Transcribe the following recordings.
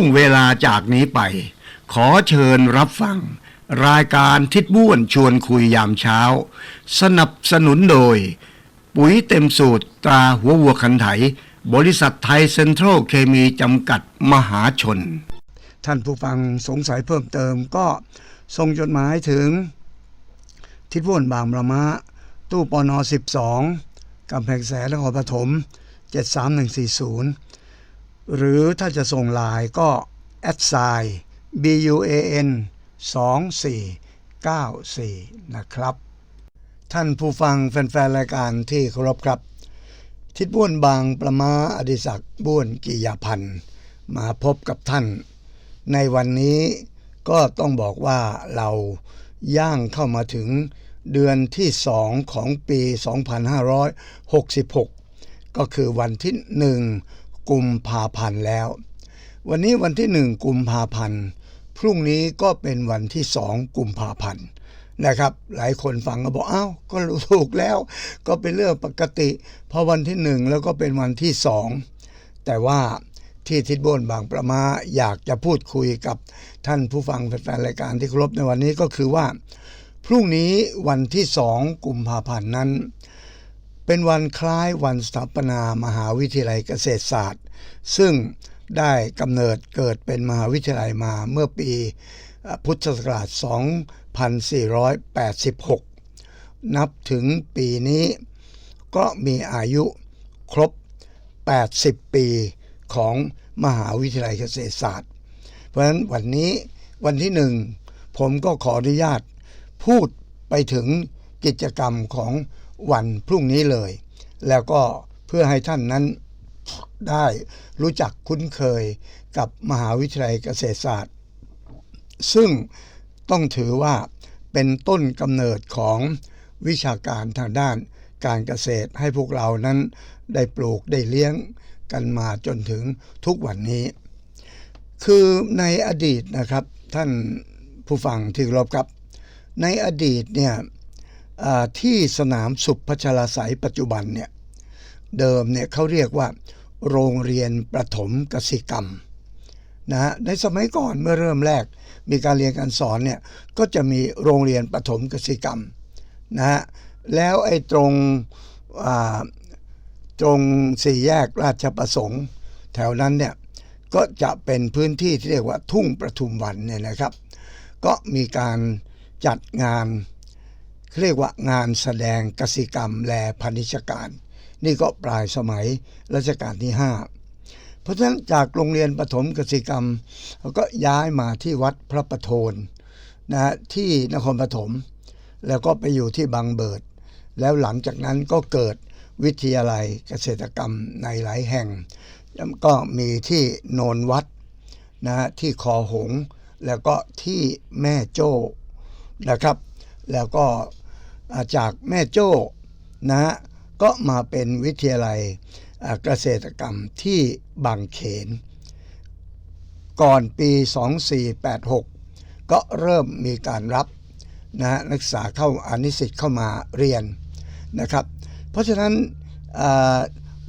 วงเวลาจากนี้ไป ขอเชิญรับฟัง รายการทิดบ้วนชวนคุยยามเช้า สนับสนุนโดย ปุ๋ยเต็มสูตรตราหัววัวคันไถ บริษัทไทยเซ็นทรัลเคมีจำกัดมหาชน ท่านผู้ฟังสงสัยเพิ่มเติมก็ส่งจดหมายถึง ทิศวนบางประมะ ตู้ปนอ12กำแพงแสนนครปฐม 73140 หรือถ้าจะส่งไลน์ก็แอดไซน์ BUAN 2494 นะครับ ท่านผู้ฟังแฟนๆ รายการที่เคารพครับ ทิศบ้วนบางประมาอดิศักดิ์บ้วนกิยาพันธ์มาพบกับท่าน ในวันนี้ก็ต้องบอกว่าเราย่างเข้ามาถึงเดือนที่สองของปี 2566 ก็คือวันที่หนึ่ง กุมภาพันธ์แล้ว วันนี้วันที่หนึ่งกุมภาพันธ์ พรุ่งนี้ก็เป็นวันที่สองกุมภาพันธ์นะครับ หลายคนฟังก็บอกอ้าวก็รู้ถูกแล้ว ก็เป็นเรื่องปกติพอวันที่หนึ่งแล้วก็เป็นวันที่สองแต่ว่าที่ทิศบนบางประมาอยากจะพูดคุยกับท่านผู้ฟังแฟนรายการที่ครพในวันนี้ก็คือว่า พรุ่งนี้วันที่สองกุมภาพันธ์นั้น เป็นวันคล้ายวันสถาปนามหาวิทยาลัยเกษตรศาสตร์ ซึ่งได้กำเนิดเกิดเป็นมหาวิทยาลัยมาเมื่อปีพุทธศักราช 2486 นับถึงปีนี้ก็มีอายุครบ 80 ปีของมหาวิทยาลัยเกษตรศาสตร์ เพราะฉะนั้นวันนี้วันที่หนึ่งผมก็ขออนุญาตพูดไปถึงกิจกรรมของ วันพรุ่งนี้เลย แล้วก็เพื่อให้ท่านนั้นได้รู้จักคุ้นเคยกับมหาวิทยาลัยเกษตรศาสตร์ ซึ่งต้องถือว่าเป็นต้นกำเนิดของวิชาการทางด้านการเกษตรให้พวกเรานั้นได้ปลูกได้เลี้ยงกันมาจนถึงทุกวันนี้ คือในอดีตนะครับท่านผู้ฟังที่รบครับ ในอดีตเนี่ย ที่สนามสุขพัชราไสยปัจจุบันเนี่ยเดิมเนี่ยเขาเรียกว่า โรงเรียนประถมกสิกรรมนะฮะในสมัยก่อนเมื่อเริ่มแรกมีการเรียนการสอนเนี่ยก็จะมีโรงเรียนประถมกสิกรรมนะฮะแล้วไอ้ตรงตรงสี่แยกราชประสงค์แถวนั้นเนี่ยก็จะเป็นพื้นที่ที่เรียกว่าทุ่งประทุมวันเนี่ยนะครับ ก็มีการจัดงาน เรียกว่างานแสดงกสิกรรมแลพนิชการ นี่ก็ปลายสมัยรัชกาลที่ 5 เพราะฉะนั้นจากโรงเรียนประถมกสิกรรมเขาก็ย้ายมาที่วัดพระประโทนนะที่นครปฐมแล้วก็ไปอยู่ที่บางเบิด แล้วหลังจากนั้นก็เกิดวิทยาลัยเกษตรกรรมในหลายแห่ง ก็มีที่โนนวัดนะที่คอหง แล้วก็ที่แม่โจ้นะครับ แล้วก็ จากแม่โจ้นะฮะก็มาเป็นวิทยาลัยเกษตรกรรมที่บางเขน ก่อนปี 2486 ก็เริ่มมีการรับนะฮะนักศึกษาเข้าอนิสิตเข้ามาเรียนนะครับ เพราะฉะนั้น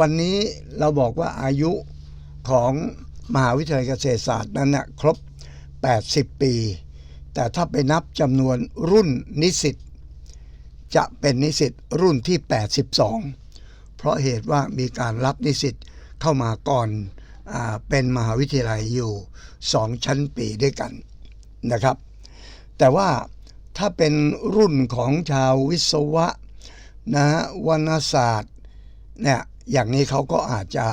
วันนี้เราบอกว่าอายุของมหาวิทยาลัยเกษตรศาสตร์นั้นนะครบ 80 ปี แต่ถ้าไปนับจำนวนรุ่นนิสิต จะเป็นนิสิตรุ่นที่ 82 เพราะเหตุว่ามีการรับนิสิตเข้ามาก่อนอเป็นมหาวิทยาลัยอยู่ 2 ชั้นปีด้วยกันนะครับ แต่ว่าถ้าเป็นรุ่นของชาววิศวะนะวรรณศาสตร์เนี่ยอย่างนี้เขาก็อาจจะ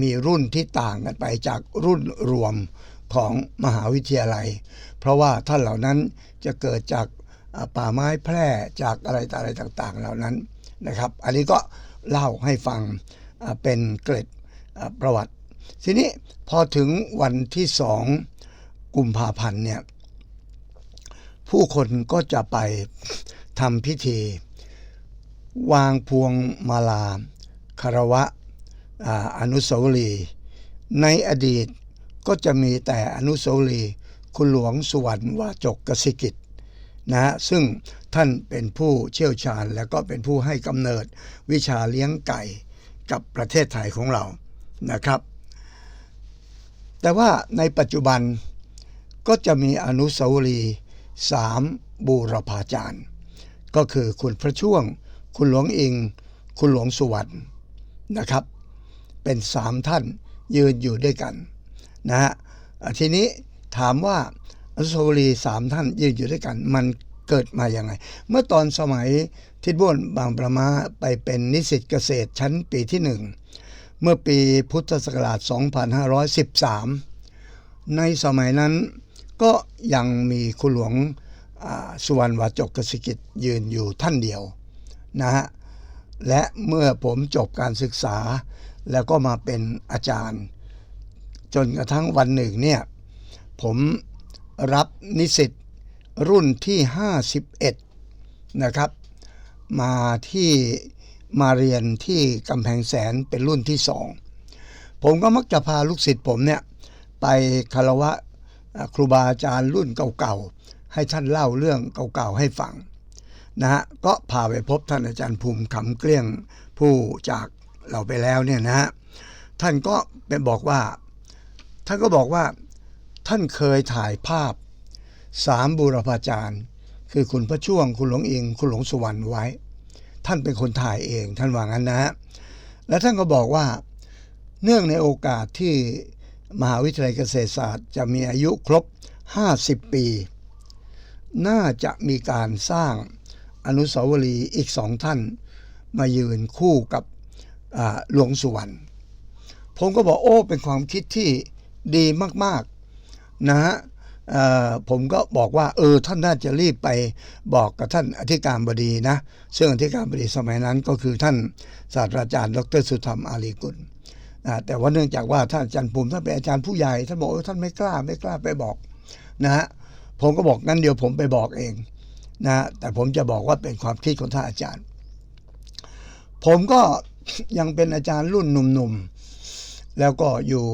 มีรุ่นที่ต่างกันไปจากรุ่นรวมของมหาวิทยาลัย เพราะว่าท่านเหล่านั้นจะเกิดจาก ป่าไม้แพร่จากอะไรต่ออะไรต่างๆ เหล่านั้นนะครับ อันนี้ก็เล่าให้ฟังเป็นเกร็ดประวัติ ทีนี้พอถึงวันที่สองกุมภาพันธ์เนี่ยผู้คนก็จะไปทำพิธี วางพวงมาลาคารวะอ่าอนุสาวรีย์ในอดีตก็จะมีแต่อนุสาวรีย์คุณหลวงสุวรรณวาจกกสิกิจ นะฮะซึ่งท่านเป็นผู้เชี่ยวชาญ และก็เป็นผู้ให้กำเนิดวิชาเลี้ยงไก่กับประเทศไทยของเรานะครับ แต่ว่าในปัจจุบันก็จะมีอนุสาวรีย์สามบูรพาจารย์ ก็คือคุณพระช่วง คุณหลวงอิง คุณหลวงสุวรรณนะครับ เป็นสามท่านยืนอยู่ด้วยกันนะฮะอะทีนี้ถามว่า อนุสาวรีย์สามท่านยืนอยู่ด้วยกัน มันเกิดมาอย่างไง เมื่อตอนสมัยทิดบ้วนบางประมาไปเป็นนิสิตเกษตรชั้นปีที่หนึ่งเมื่อปีพุทธศักราช 2513 ในสมัยนั้นก็ยังมีคุณหลวงสุวรรณวาจกกสิกิจยืนอยู่ท่านเดียวนะฮะและเมื่อผมจบการศึกษาแล้วก็มาเป็นอาจารย์ จนกระทั่งวันหนึ่งเนี่ยผม รับนิสิตรุ่นที่ 51 นะครับ มาที่มาเรียนที่กำแพงแสนเป็นรุ่นที่สองผมก็มักจะพาลูกศิษย์ผมเนี่ย ไปคารวะครูบาอาจารย์รุ่นเก่าๆ ให้ท่านเล่าเรื่องเก่าๆ ให้ฟังนะฮะก็พาไปพบท่านอาจารย์ภูมิขำเกลี้ยงผู้จากเราไปแล้วเนี่ยนะฮะท่านก็เป็นบอกว่า ท่านก็บอกว่า ท่านเคยถ่ายภาพสามบูรพาจารย์ คือคุณพระช่วง คุณหลวงอิง คุณหลวงสุวรรณไว้ ท่านเป็นคนถ่ายเอง ท่านว่างั้นนะฮะและท่านก็บอกว่า เนื่องในโอกาสที่มหาวิทยาลัยเกษตรศาสตร์จะมีอายุครบ 50 ปี น่าจะมีการสร้างอนุสาวรีย์อีกสองท่าน มายืนคู่กับหลวงสุวรรณผมก็บอกโอ้เป็นความคิดที่ดีมาก นะฮะผมก็บอกว่าเออท่านน่าจะรีบไปบอกกับท่านอธิการบดีนะซึ่งอธิการบดีสมัยนั้นก็คือท่านศาสตราจารย์ ดรสุธรรมอาลีกุลนะแต่ว่าเนื่องจากว่าท่านอาจารย์ภูมิท่านเป็นอาจารย์ผู้ใหญ่ท่านบอกว่าท่านไม่กล้าไม่กล้าไปบอกนะฮะผมก็บอกงั้นเดี๋ยวผมไปบอกเองนะฮะแต่ผมจะบอกว่าเป็นความคิดของท่านอาจารย์ ผมก็ยังเป็นอาจารย์รุ่นหนุ่มๆ แล้วก็อยู่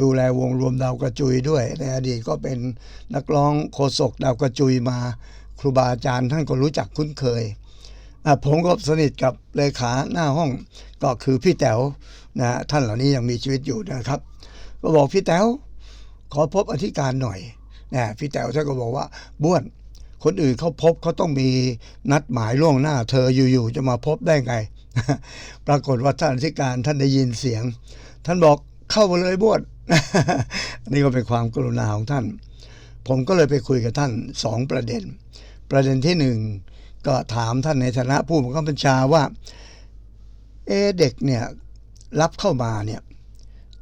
ดูแลวงรวมดาวกระจุยด้วย ในอดีตก็เป็นนักร้องโคศกดาวกระจุยมา ครูบาอาจารย์ท่านก็รู้จักคุ้นเคยผมก็สนิทกับเลขาหน้าห้องก็คือพี่แต๋วนะท่านเหล่านี้ยังมีชีวิตอยู่นะครับ ก็บอกพี่แต๋วขอพบอธิการหน่อยนะพี่แต๋วท่านก็บอกว่าบ้วนคนอื่นเขาพบเขาต้องมีนัดหมายล่วงหน้า เธออยู่ๆจะมาพบได้ไง ปรากฏว่าท่านอธิการท่านได้ยินเสียง ท่านบอกเข้ามาเลยบวชนี่ก็เป็นความกรุณาของท่าน ผมก็เลยไปคุยกับท่านสองประเด็น ประเด็นที่หนึ่งก็ถามท่านในฐานะผู้บังคับบัญชาว่า เอเด็กเนี่ยรับเข้ามาเนี่ย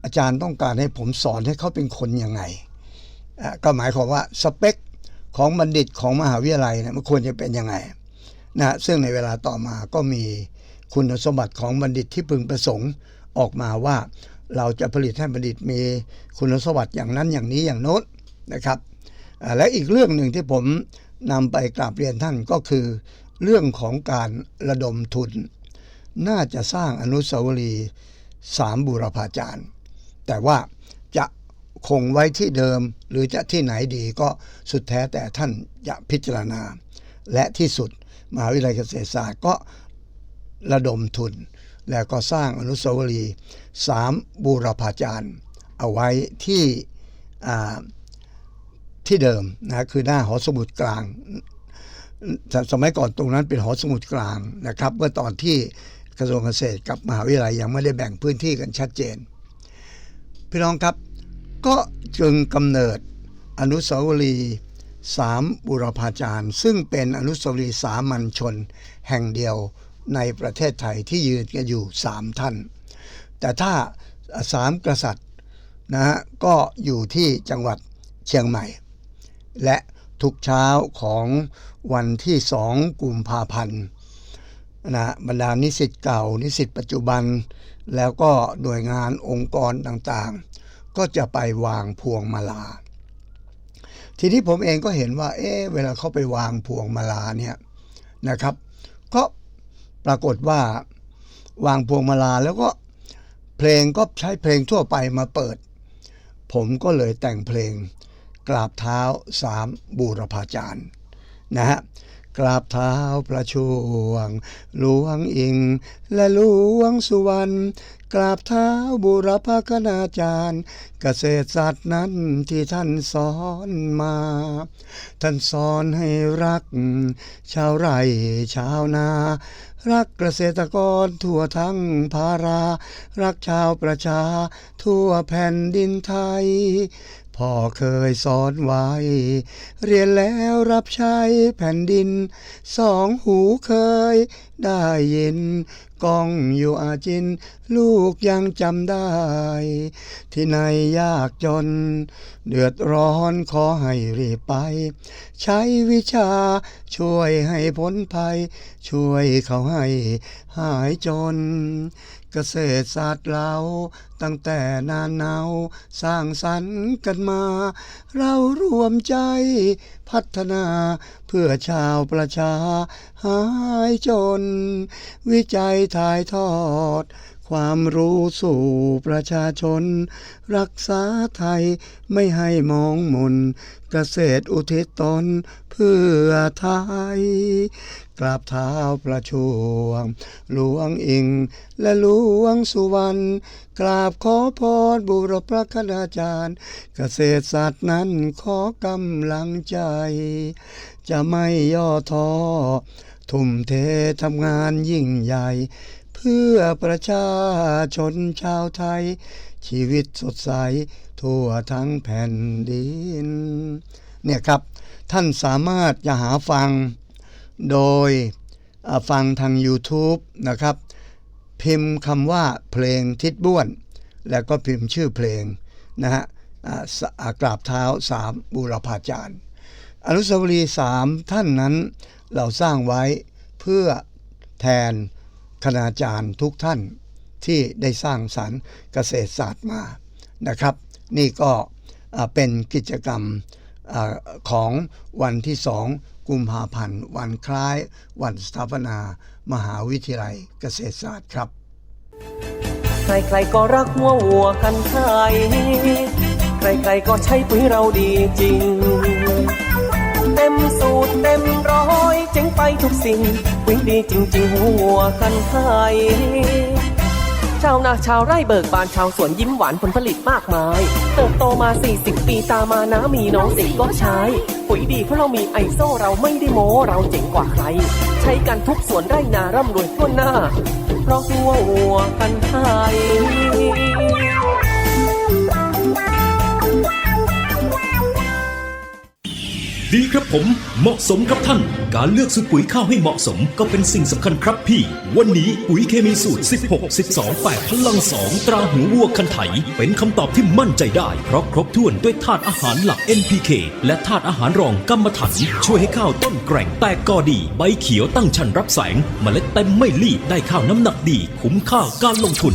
อาจารย์ต้องการให้ผมสอนให้เขาเป็นคนยังไง ก็หมายความว่าสเปคของบัณฑิตของมหาวิทยาลัยเนี่ยมันควรจะเป็นยังไงนะซึ่งในเวลาต่อมาก็มีคุณสมบัติของบัณฑิตที่พึงประสงค์ออกมาว่า เราจะผลิตให้บัณฑิตมีคุณสมบัติอย่างนั้นอย่างนี้อย่างโน้นนะครับ และอีกเรื่องหนึ่งที่ผมนำไปกราบเรียนท่านก็คือ เรื่องของการระดมทุน น่าจะสร้างอนุสาวรีย์สามบูรพาจารย์ แต่ว่าจะคงไว้ที่เดิมหรือจะที่ไหนดีก็สุดแท้แต่ท่านจะพิจารณา และที่สุดมหาวิทยาลัยเกษตรศาสตร์ก็ระดมทุน แล้วก็สร้างอนุสาวรีย์สามบูรพาจารย์ เอาไว้ที่ที่เดิมนะคือหน้าหอสมุดกลางสสมัยก่อนตรงนั้นเป็นหอสมุดกลางนะครับ เมื่อตอนที่กระทรวงเกษตรกับมหาวิทยาลัยยังไม่ได้แบ่งพื้นที่กันชัดเจน พี่น้องครับก็จึงกำเนิดอนุสาวรีย์สามบุรพาจารย์ ซึ่งเป็นอนุสาวรีย์สามัญชนแห่งเดียว ในประเทศไทยที่ยืนกันอยู่สามท่าน แต่ถ้าสามกษัตริย์นะฮะก็อยู่ที่จังหวัดเชียงใหม่ และทุกเช้าของวันที่สองกุมภาพันธ์นะบรรดานิสิตเก่า นิสิตปัจจุบัน แล้วก็หน่วยงานองค์กรต่างๆ ก็จะไปวางพวงมาลา ทีนี้ผมเองก็เห็นว่า เอ๊ะเวลาเขาไปวางพวงมาลาเนี่ยนะครับ ก็ ปรากฏว่าวางพวงมาลาแล้วก็เพลงก็ใช้เพลงทั่วไปมาเปิด ผมก็เลยแต่งเพลงกราบเท้าสามบูรพาจารย์นะฮะกราบเท้าประชวง หลวงอิง และหลวงสุวรรณกราบเท้าบุรพคณาจารย์ เกษตรศาสตร์นั้นที่ท่านสอนมา ท่านสอนให้รัก ชาวไร่ชาวนา รักเกษตรกรทั่วทั้งภารา รักชาวประชา ทั่วแผ่นดินไทย พ่อเคยสอนไว้ เรียนแล้วรับใช้แผ่นดิน สองหูเคยได้ยินก้องอยู่อาจิน ลูกยังจำได้ ที่ไหนยากจน เดือดร้อนขอให้รีบไป ใช้วิชาช่วยให้พ้นภัย ช่วยเขาให้หายจน เกษตรศาสตร์เราตั้งแต่นานเนาสร้างสรรค์กันมา เรารวมใจพัฒนาเพื่อชาวประชาหายจน วิจัยถ่ายทอด ความรู้สู่ประชาชน รักษาไทยไม่ให้มองมนเกษตรอุทิศตนเพื่อไทย กราบเท้าประชวง หลวงอิงและหลวงสุวรรณกราบขอพรบุรพคณาจารย์ เกษตรศาสตร์นั้นขอกำลังใจ จะไม่ย่อท้อทุ่มเททำงานยิ่งใหญ่ พื่อประชาชนชาวไทย ชีวิตสดใส ทั่วทั้งแผ่นดิน เนี่ยครับ ท่านสามารถจะหาฟังโดยฟังทาง YouTube นะครับ พิมพ์คำว่าเพลงทิดบ้วน แล้วก็พิมพ์ชื่อเพลงนะฮะกราบเท้าสามบูรพาจารย์ อนุสาวรีย์สามท่านนั้นเราสร้างไว้เพื่อแทน คณาจารย์ทุกท่านที่ได้สร้างสรรค์เกษตรศาสตร์มานะครับ นี่ก็เป็นกิจกรรมอของวันที่สองกุมภาพันธ์ วันคล้ายวันสถาปนา มหาวิทยาลัยเกษตรศาสตร์ครับ ใครๆก็รักหัววัวกันไทยใครๆก็ใช้ปุ๋ยเราดีจริง เต็มสูตรเต็มร้อยเจ๋งไปทุกสิ่งปุ๋ยดีจริง ๆหัววัวกันไทยชาวนาชาวไร่เบิกบานชาวสวนยิ้มหวานผลผลิตมากมาย เติบโตมา 40 ปีตามานะมีน้องสิก็ใช้ ปุ๋ยดีเพราะเรามีไอโซเราไม่ได้โม้เราเจ๋งกว่าใคร ใช้กันทุกสวนไร่นาร่ำรวยทั่วหน้า เพราะหัววัวกันไทย ดีครับผม เหมาะสมครับท่าน การเลือกซื้อปุ๋ยข้าวให้เหมาะสมก็เป็นสิ่งสำคัญครับพี่ วันนี้ปุ๋ยเคมีสูตร 16 12 8พลัง 2 ตราหูวัวคันไถ เป็นคำตอบที่มั่นใจได้ เพราะครบถ้วนด้วยธาตุอาหารหลัก NPK และธาตุอาหารรองกัมมันถันช่วยให้ข้าวต้นแกร่งแตกกอดี ใบเขียวตั้งชันรับแสง เมล็ดเต็มไม่รีบได้ข้าวน้ำหนักดี คุ้มค่าการลงทุน